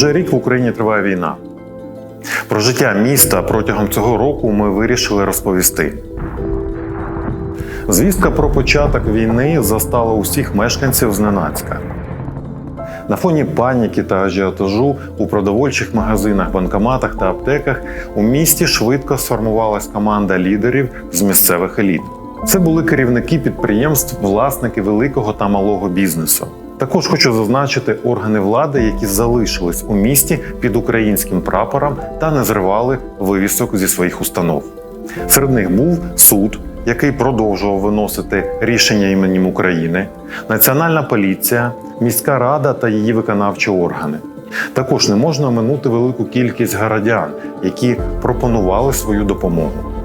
Вже рік в Україні триває війна. Про життя міста протягом цього року ми вирішили розповісти. Звістка про початок війни застала усіх мешканців зненацька. На фоні паніки та ажіотажу у продовольчих магазинах, банкоматах та аптеках у місті швидко сформувалась команда лідерів з місцевих еліт. Це були керівники підприємств, власники великого та малого бізнесу. Також хочу зазначити органи влади, які залишились у місті під українським прапором та не зривали вивісок зі своїх установ. Серед них був суд, який продовжував виносити рішення іменем України, Національна поліція, міська рада та її виконавчі органи. Також не можна оминути велику кількість городян, які пропонували свою допомогу.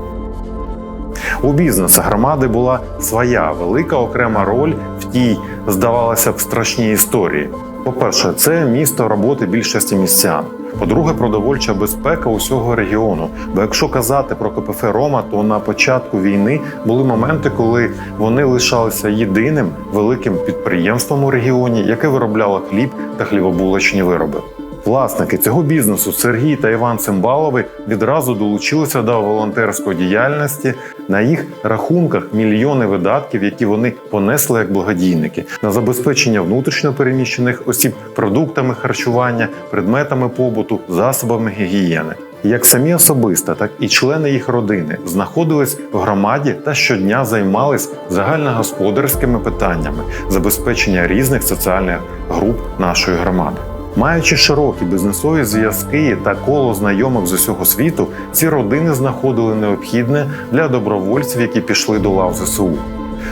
У бізнесу громади була своя велика окрема роль в тій, здавалося б, страшній історії. По-перше, це місто роботи більшості містян. По-друге, продовольча безпека усього регіону. Бо якщо казати про КПФ Рома, то на початку війни були моменти, коли вони лишалися єдиним великим підприємством у регіоні, яке виробляло хліб та хлібобулочні вироби. Власники цього бізнесу Сергій та Іван Цимбалови відразу долучилися до волонтерської діяльності. На їх рахунках мільйони видатків, які вони понесли як благодійники, на забезпечення внутрішньо переміщених осіб продуктами харчування, предметами побуту, засобами гігієни. Як самі особисто, так і члени їх родини знаходились в громаді та щодня займались загальногосподарськими питаннями забезпечення різних соціальних груп нашої громади. Маючи широкі бізнесові зв'язки та коло знайомих з усього світу, ці родини знаходили необхідне для добровольців, які пішли до лав ЗСУ.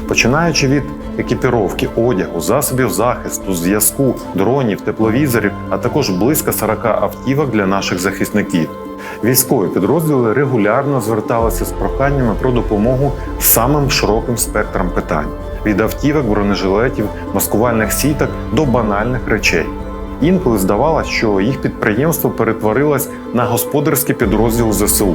Починаючи від екіпіровки, одягу, засобів захисту, зв'язку, дронів, тепловізорів, а також близько 40 автівок для наших захисників. Військові підрозділи регулярно зверталися з проханнями про допомогу самим широким спектром питань: від автівок, бронежилетів, маскувальних сіток до банальних речей. Інколи здавалося, що їх підприємство перетворилось на господарський підрозділ ЗСУ.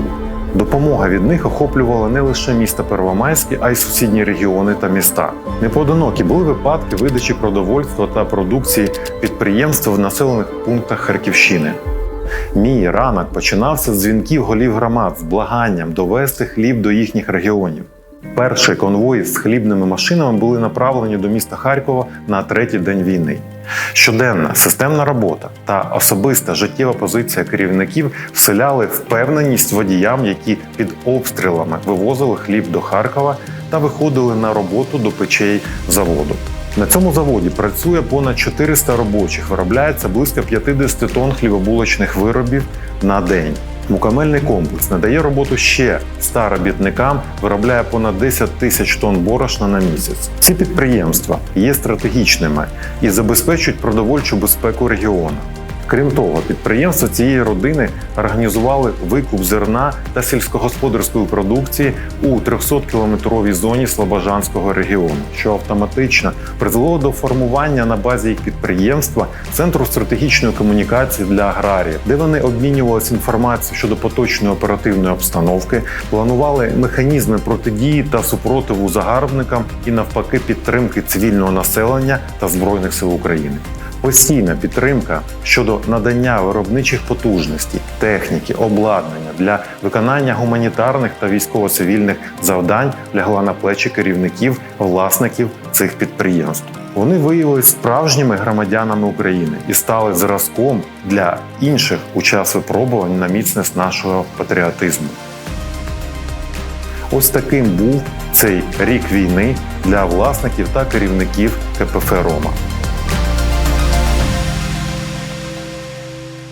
Допомога від них охоплювала не лише місто Первомайське, а й сусідні регіони та міста. Непоодинокі були випадки видачі продовольства та продукції підприємств в населених пунктах Харківщини. Мій ранок починався з дзвінків голів громад з благанням довести хліб до їхніх регіонів. Перші конвої з хлібними машинами були направлені до міста Харкова на третій день війни. Щоденна системна робота та особиста життєва позиція керівників вселяли впевненість водіям, які під обстрілами вивозили хліб до Харкова та виходили на роботу до печей заводу. На цьому заводі працює понад 400 робочих, виробляється близько 50 тонн хлібобулочних виробів на день. Мукамельний комплекс надає роботу ще 100 робітникам, виробляє понад 10 тисяч тонн борошна на місяць. Ці підприємства є стратегічними і забезпечують продовольчу безпеку регіону. Крім того, підприємства цієї родини організували викуп зерна та сільськогосподарської продукції у 300-кілометровій зоні Слобожанського регіону, що автоматично призвело до формування на базі їх підприємства центру стратегічної комунікації для аграріїв, де вони обмінювалися інформацією щодо поточної оперативної обстановки, планували механізми протидії та супротиву загарбникам і навпаки підтримки цивільного населення та збройних сил України. Постійна підтримка щодо надання виробничих потужностей, техніки, обладнання для виконання гуманітарних та військово-цивільних завдань лягла на плечі керівників, власників цих підприємств. Вони виявилися справжніми громадянами України і стали зразком для інших у час випробувань на міцність нашого патріотизму. Ось таким був цей рік війни для власників та керівників КПФ Рома.